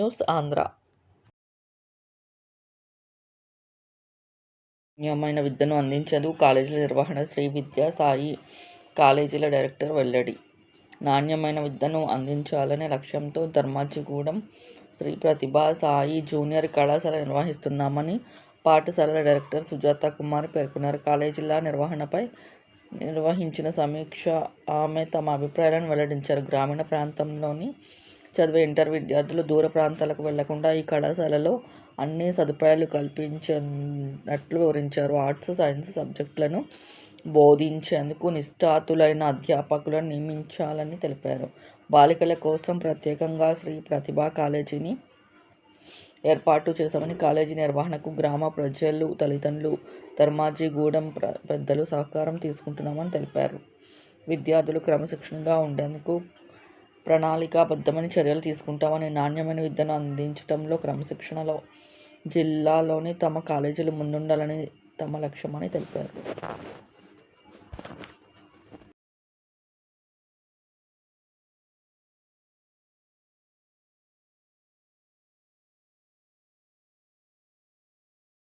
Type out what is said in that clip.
News Andhra నాణ్యమైన విద్యను అందించేందుకు కాలేజీల నిర్వహణ శ్రీ విద్యా సాయి కాలేజీల డైరెక్టర్ వెల్లడి నాణ్యమైన విద్యను అందించాలనే లక్ష్యంతో ధర్మాజిగూడెం శ్రీ ప్రతిభా సాయి జూనియర్ కళాశాల నిర్వహిస్తున్నామని పాఠశాలల డైరెక్టర్ సుజాత కుమార్ పేర్కొన్నారు. కాలేజీల నిర్వహణపై నిర్వహించిన సమీక్ష ఆమె తమ అభిప్రాయాలను వెల్లడించారు. గ్రామీణ ప్రాంతంలోని చదివే ఇంటర్ విద్యార్థులు దూర ప్రాంతాలకు వెళ్ళకుండా ఈ కళాశాలలో అన్ని సదుపాయాలు కల్పించినట్లు వివరించారు. ఆర్ట్స్, సైన్స్ సబ్జెక్టులను బోధించేందుకు నిష్ఠాతులైన అధ్యాపకులను నియమించాలని తెలిపారు. బాలికల కోసం ప్రత్యేకంగా శ్రీ ప్రతిభా కాలేజీని ఏర్పాటు చేశామని, కాలేజీ నిర్వహణకు గ్రామ ప్రజలు, తల్లిదండ్రులు, ధర్మాజిగూడెం పెద్దలు సహకారం తీసుకుంటున్నామని తెలిపారు. విద్యార్థులు క్రమశిక్షణగా ఉండేందుకు ప్రణాళికాబద్ధమైన చర్యలు తీసుకుంటామని, నాణ్యమైన విద్యను అందించడంలో క్రమశిక్షణలో జిల్లాలోని తమ కాలేజీలు ముందుండాలని తమ లక్ష్యమని తెలిపారు.